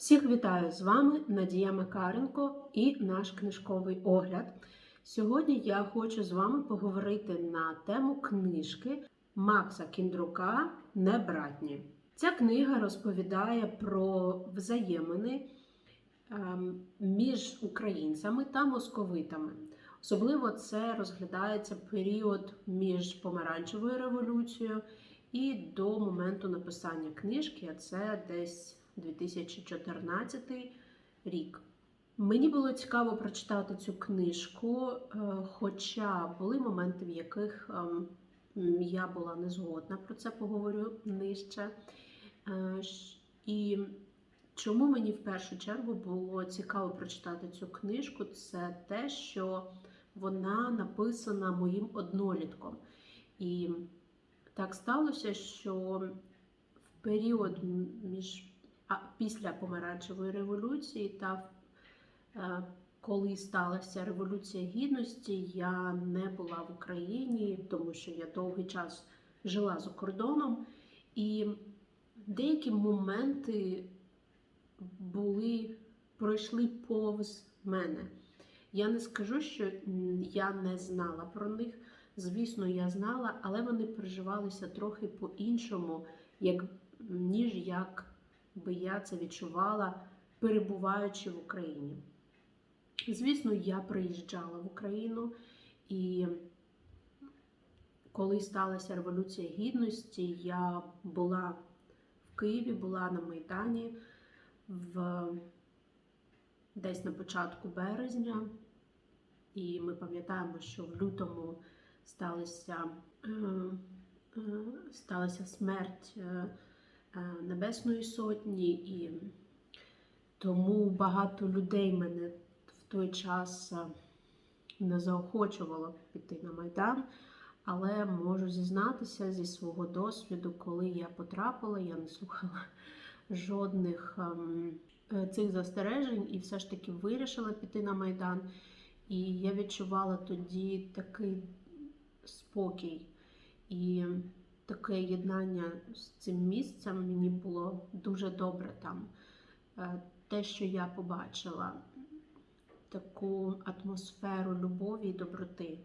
Всіх вітаю з вами Надія Макаренко і наш книжковий огляд. Сьогодні я хочу з вами поговорити на тему книжки Макса Кіндрука Небратні. Ця книга розповідає про взаємини ем, між українцями та московитами. Особливо це розглядається період між помаранчевою революцією і до моменту написання книжки, а це десь 2014 рік. Мені було цікаво прочитати цю книжку, е, хоча були моменти, в яких ем, я була не згодна про це поговорю нижче. Е, І чому мені в першу чергу було цікаво прочитати цю книжку, це те, що вона написана моїм однолітком. І так сталося, що в період між після помаранчевої революції та е, коли сталася революція гідності, я не була в Україні, тому що я довгий час жила за кордоном, і деякі моменти були пройшли повз мене. Я не скажу, що я не знала про них. Звісно, я знала, але вони переживалися трохи по-іншому, як, ніж як би я це відчувала, перебуваючи в Україні. Звісно, я приїжджала в Україну, і коли сталася Революція Гідності, я була в Києві, була на Майдані в десь на початку березня, і ми пам'ятаємо, що в лютому сталася, е, е, сталася смерть е, Небесної Сотні, і тому багато людей мене в той час е, не заохочувало піти на Майдан. Але можу зізнатися зі свого досвіду, коли я потрапила, я не слухала жодних ем, е, цих застережень і все ж таки вирішила піти на Майдан. І я відчувала тоді такий спокій і таке єднання з цим місцем мені було дуже добре там. Е, Те, що я побачила, таку атмосферу любові і доброти,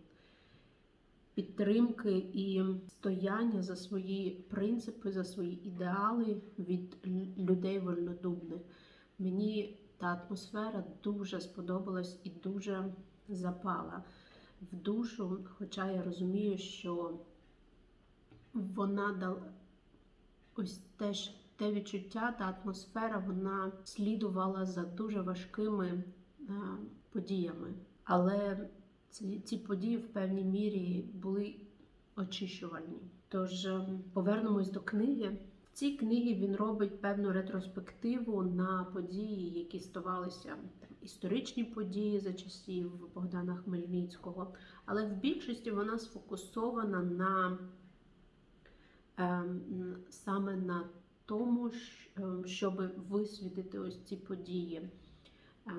підтримки і стояння за свої принципи, за свої ідеали від людей вольнодумних. Мені та атмосфера дуже сподобалась і дуже запала в душу, хоча я розумію, що вона дала ось теж те відчуття, та атмосфера, вона слідувала за дуже важкими е, подіями. Але ці, ці події в певній мірі були очищувальні. Тож е, повернемось до книги. В цій книгі він робить певну ретроспективу на події, які ставалися історичні події за часів Богдана Хмельницького, але в більшості вона сфокусована на саме на тому, щоб висвітити ось ці події е,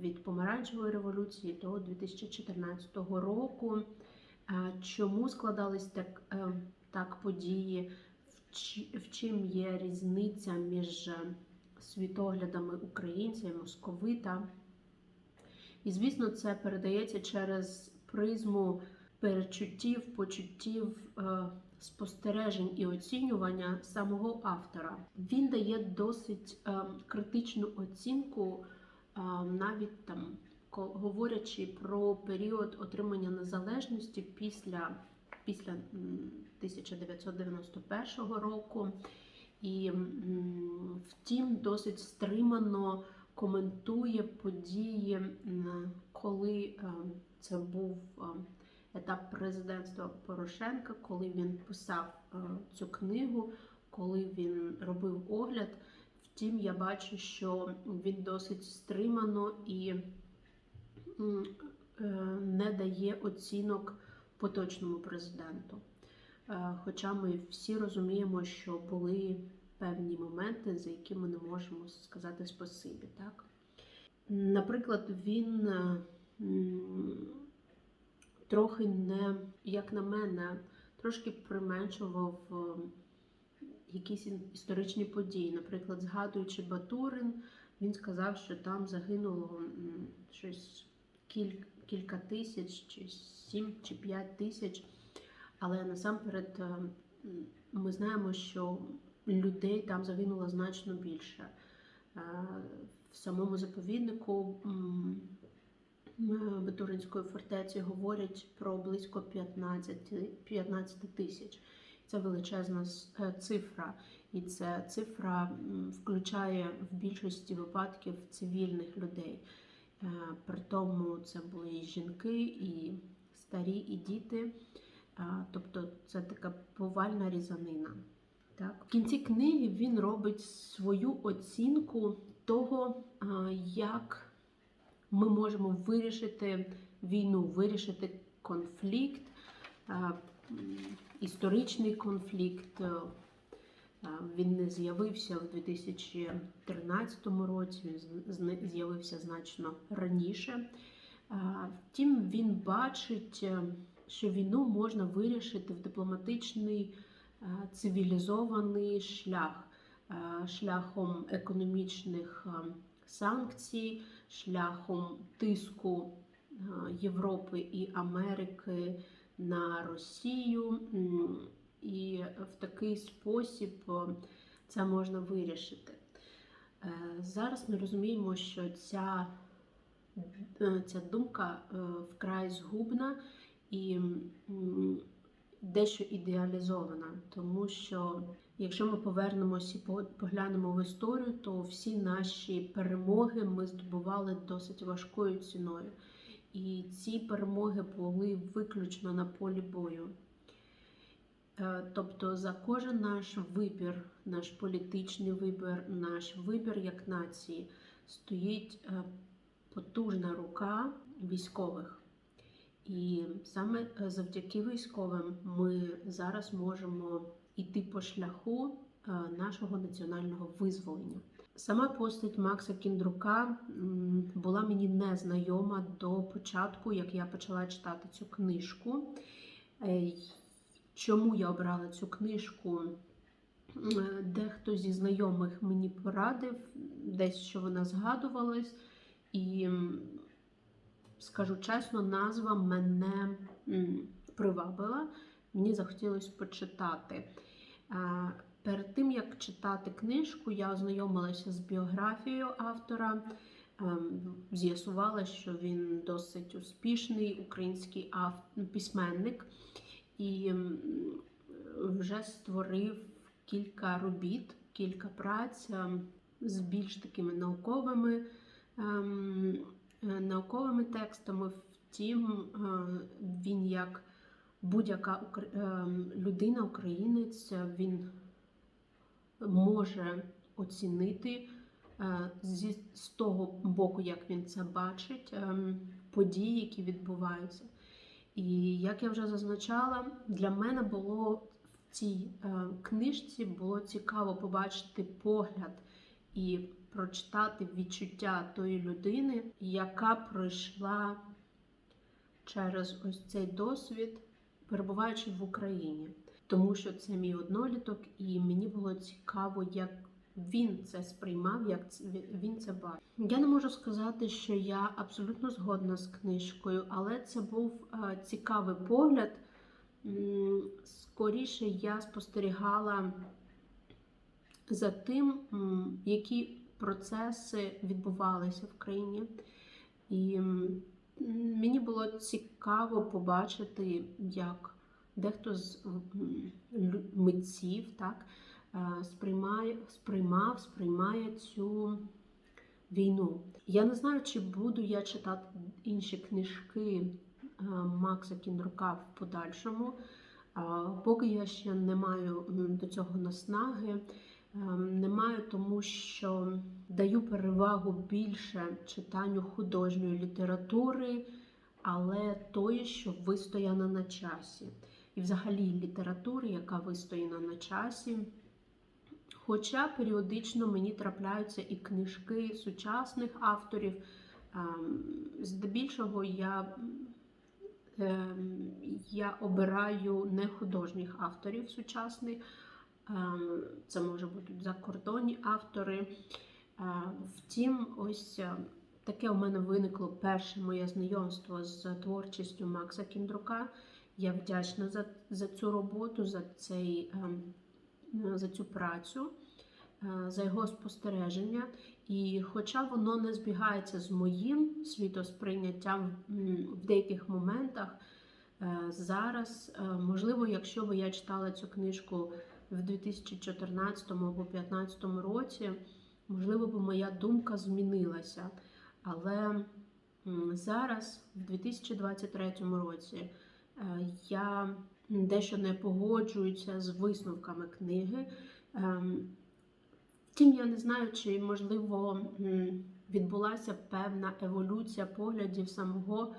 від помаранчевої революції до 2014 року. Е, Чому складались так, так події? В чим є різниця між е, світоглядами українця і московита? І, звісно, це передається через призму перечуттів, почуттів, е, спостережень і оцінювання самого автора. Він дає досить е, критичну оцінку, е, навіть там говорячи про період отримання незалежності після, після 1991 року. І втім, досить стримано коментує події, коли е, це був е, етап президентства Порошенка, коли він писав е, цю книгу, коли він робив огляд. Втім, я бачу, що він досить стримано і е, не дає оцінок поточному президенту. Е, Хоча ми всі розуміємо, що були певні моменти, за які ми не можемо сказати спасибі. Так? Наприклад, він трохи не, як на мене, трошки применшував е, якісь історичні події. Наприклад, згадуючи Батурин, Він сказав, що там загинуло щось кіль- кілька тисяч, чи сім чи п'ять тисяч. Але насамперед е, ми знаємо, що людей там загинуло значно більше. Е, В самому заповіднику Бетуринської фортеці говорять про близько 15, 15 тисяч. Це величезна е, цифра, і ця цифра включає в більшості випадків цивільних людей. Е, При тому це були і жінки, і старі, і діти. Тобто це така повальна різанина. Так. В кінці книги він робить свою оцінку того, як ми можемо вирішити війну, вирішити конфлікт, історичний конфлікт. Е, Він не з'явився в 2013 році, він з'явився значно раніше. Втім, він бачить, е, що війну можна вирішити в дипломатичний е, цивілізований шлях, е, шляхом економічних е, санкцій, шляхом тиску е, Європи і Америки на Росію. І в такий спосіб е, це можна вирішити. Е, Зараз ми розуміємо, що ця, ця думка вкрай згубна і дещо ідеалізована, тому що якщо ми повернемося і поглянемо в історію, то всі наші перемоги ми здобували досить важкою ціною. І ці перемоги були виключно на полі бою. Е, Тобто за кожен наш вибір, наш політичний вибір, наш вибір як нації стоїть е, потужна рука військових. І саме е, завдяки військовим ми зараз можемо йти по шляху е, нашого національного визволення. Сама постать Макса Кіндрука була мені незнайома до початку, як я почала читати цю книжку. Е, Чому я обрала цю книжку? Дехто зі знайомих мені порадив, десь що вона згадувалась, і скажу чесно, назва мене привабила. Мені захотілося почитати. Е, Перед тим як читати книжку, я ознайомилася з біографією автора. Ем, З'ясувала, що він досить успішний український письменник і вже створив кілька робіт, кілька праць ем, з більш такими науковими, ем, е, науковими текстами. Втім, е, він як будь-яка ем, людина, українець, він може оцінити е, з того боку, як він це бачить, події, які відбуваються. І як я вже зазначала, для мене було в цій е, книжці було цікаво побачити погляд і прочитати відчуття тої людини, яка пройшла через ось цей досвід, перебуваючи в Україні. Тому що це мій одноліток, і мені було цікаво, як він це сприймав, як він це бачив. Я не можу сказати, що я абсолютно згодна з книжкою, але це був е, цікавий погляд. Скоріше я спостерігала за тим, які процеси відбувалися в країні. І мені було цікаво побачити, як дехто з митців так, е, сприймає, сприймав, сприймає цю війну. Я не знаю, чи буду я читати інші книжки е, Макса Кіндрука в подальшому. Поки я ще не маю до цього наснаги. Ем, Не маю, тому що даю перевагу більше читанню художньої літератури, але тої, що вистояна на часі. І взагалі літератури, яка вистояна на часі. Хоча періодично мені трапляються і книжки сучасних авторів. Ем, Здебільшого я, ем, я обираю не художніх авторів сучасних. Ем, Це може бути закордонні автори. Втім, ось е, таке у мене виникло перше моє знайомство з творчістю Макса Кіндрука. Я вдячна за, за цю роботу, за, цей, ем, е, за цю працю, е, за його спостереження. І хоча воно не збігається з моїм світосприйняттям в деяких моментах, е, зараз, е, можливо, якщо б я читала цю книжку в 2014 або 2015 році, можливо, б моя думка змінилася. Але зараз, в 2023 році, е, я дещо не погоджуюся з висновками книги. Ем, Втім, я не знаю, чи можливо відбулася певна еволюція поглядів самого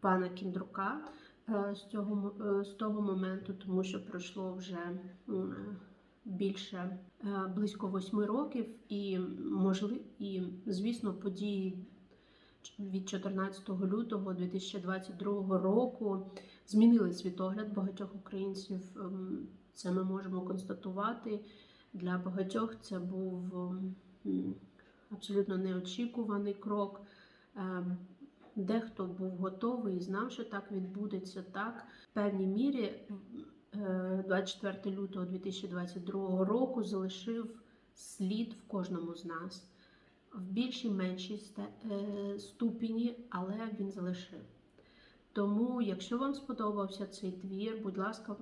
пана Кіндрука з цього е, з того моменту, тому що пройшло вже більше е, близько восьми років, і можливо, і звісно, події від 14 лютого 2022 року змінили світогляд багатьох українців. Ем, Це ми можемо констатувати. Для багатьох це був абсолютно неочікуваний крок. Дехто був готовий і знав, що так відбудеться. Так, в певній мірі е, 24 лютого 2022 року залишив слід в кожному з нас в більшій меншій е, ступені, але він залишив. Тому, якщо вам сподобався цей твір, будь ласка,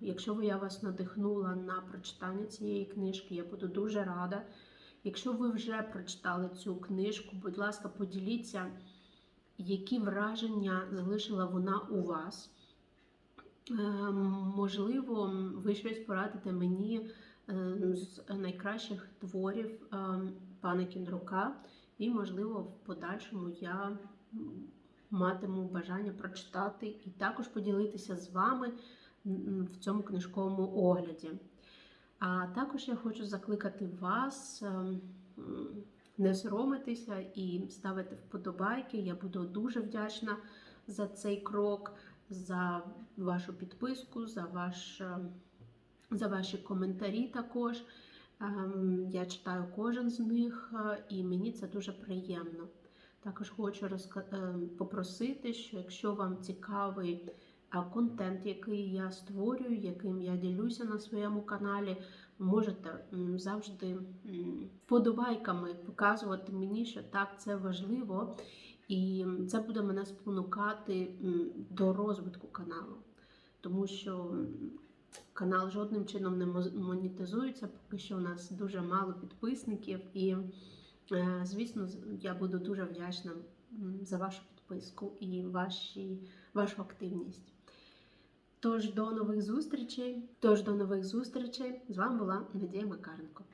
якщо я вас надихнула на прочитання цієї книжки, я буду дуже рада. Якщо ви вже прочитали цю книжку, будь ласка, поділіться, які враження залишила вона у вас. Е, Можливо, ви щось порадите мені е, з найкращих творів е, пана Кіндрука, і, можливо, в подальшому я матиму бажання прочитати і також поділитися з вами в цьому книжковому огляді. А також я хочу закликати вас е, м, не соромитися і ставити вподобайки. Я буду дуже вдячна за цей крок, за вашу підписку, за, ваш, е, за ваші коментарі також. Ем, Я читаю кожен з них, е, і мені це дуже приємно. Також хочу розка- е, попросити, що якщо вам цікавий контент, який я створюю, яким я ділюся на своєму каналі, можете завжди м, вподобайками показувати мені, що так, це важливо, і це буде мене спонукати до розвитку каналу. Тому що канал жодним чином не монетизується, поки що у нас дуже мало підписників, і, е, звісно, я буду дуже вдячна за вашу підписку і ваші, вашу активність. Тож до нових зустрічей. Тож до нових зустрічей. З вами була Надія Макаренко.